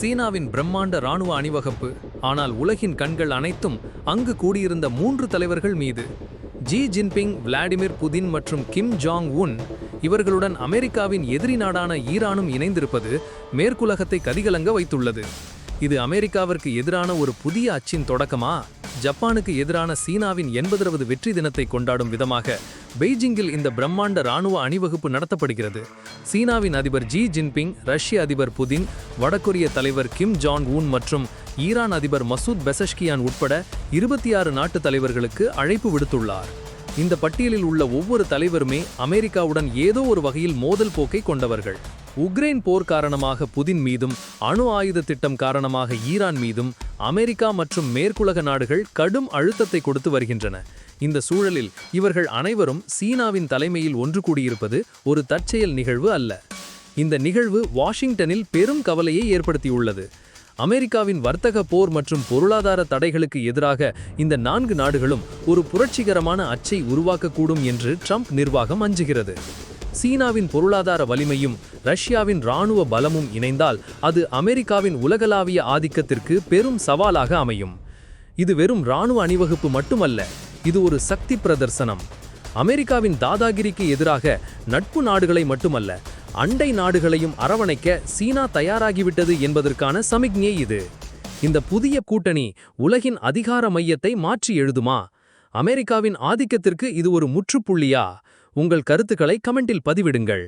சீனாவின் பிரம்மாண்ட ராணுவ அணிவகுப்பு. ஆனால் உலகின் கண்கள் அனைத்தும் அங்கு கூடியிருந்த மூன்று தலைவர்கள் மீது. ஜி ஜின்பிங் விளாடிமிர் புதின் மற்றும் கிம் ஜாங் உன் இவர்களுடன் அமெரிக்காவின் எதிரி நாடான ஈரானும் இணைந்திருப்பது மேற்குலகத்தை கதிகலங்க வைத்துள்ளது. இது அமெரிக்காவிற்கு எதிரான ஒரு புதிய அச்சின் தொடக்கமா? ஜப்பானுக்கு எதிரான சீனாவின் எண்பதாவது வெற்றி தினத்தை கொண்டாடும் விதமாக பெய்ஜிங்கில் இந்த பிரம்மாண்ட ராணுவ அணிவகுப்பு நடத்தப்படுகிறது. சீனாவின் அதிபர் ஜி ஜின்பிங் ரஷ்ய அதிபர் புதின் வடகொரிய தலைவர் கிம் ஜாங் ஊன் மற்றும் ஈரான் அதிபர் மசூத் பெசஷ்கியான் உட்பட இருபத்தி ஆறு நாட்டு தலைவர்களுக்கு அழைப்பு விடுத்துள்ளார். இந்த பட்டியலில் உள்ள ஒவ்வொரு தலைவருமே அமெரிக்காவுடன் ஏதோ ஒரு வகையில் மோதல் போக்கை கொண்டவர்கள். உக்ரைன் போர் காரணமாக புதின் மீதும் அணு ஆயுத திட்டம் காரணமாக ஈரான் மீதும் அமெரிக்கா மற்றும் மேற்குலக நாடுகள் கடும் அழுத்தத்தை கொடுத்து வருகின்றன. இந்த சூழலில் இவர்கள் அனைவரும் சீனாவின் தலைமையில் ஒன்று கூடியிருப்பது ஒரு தற்செயல் நிகழ்வு அல்ல. இந்த நிகழ்வு வாஷிங்டனில் பெரும் கவலையை ஏற்படுத்தியுள்ளது. அமெரிக்காவின் வர்த்தக போர் மற்றும் பொருளாதார தடைகளுக்கு எதிராக இந்த நான்கு நாடுகளும் ஒரு புரட்சிகரமான அச்சை உருவாக்கக்கூடும் என்று ட்ரம்ப் நிர்வாகம் அஞ்சுகிறது. சீனாவின் பொருளாதார வலிமையும் ரஷ்யாவின் இராணுவ பலமும் இணைந்தால் அது அமெரிக்காவின் உலகளாவிய ஆதிக்கத்திற்கு பெரும் சவாலாக அமையும். இது வெறும் இராணுவ அணிவகுப்பு மட்டுமல்ல இது ஒரு சக்தி பிரதர்சனம். அமெரிக்காவின் தாதாகிரிக்கு எதிராக நட்பு நாடுகளை மட்டுமல்ல அண்டை நாடுகளையும் அரவணைக்க சீனா தயாராகிவிட்டது என்பதற்கான சமிக்ஞை இது. இந்த புதிய கூட்டணி உலகின் அதிகார மையத்தை மாற்றி எழுதுமா? அமெரிக்காவின் ஆதிக்கத்திற்கு இது ஒரு முற்றுப்புள்ளியா? உங்கள் கருத்துக்களை கமெண்டில் பதிவிடுங்கள்.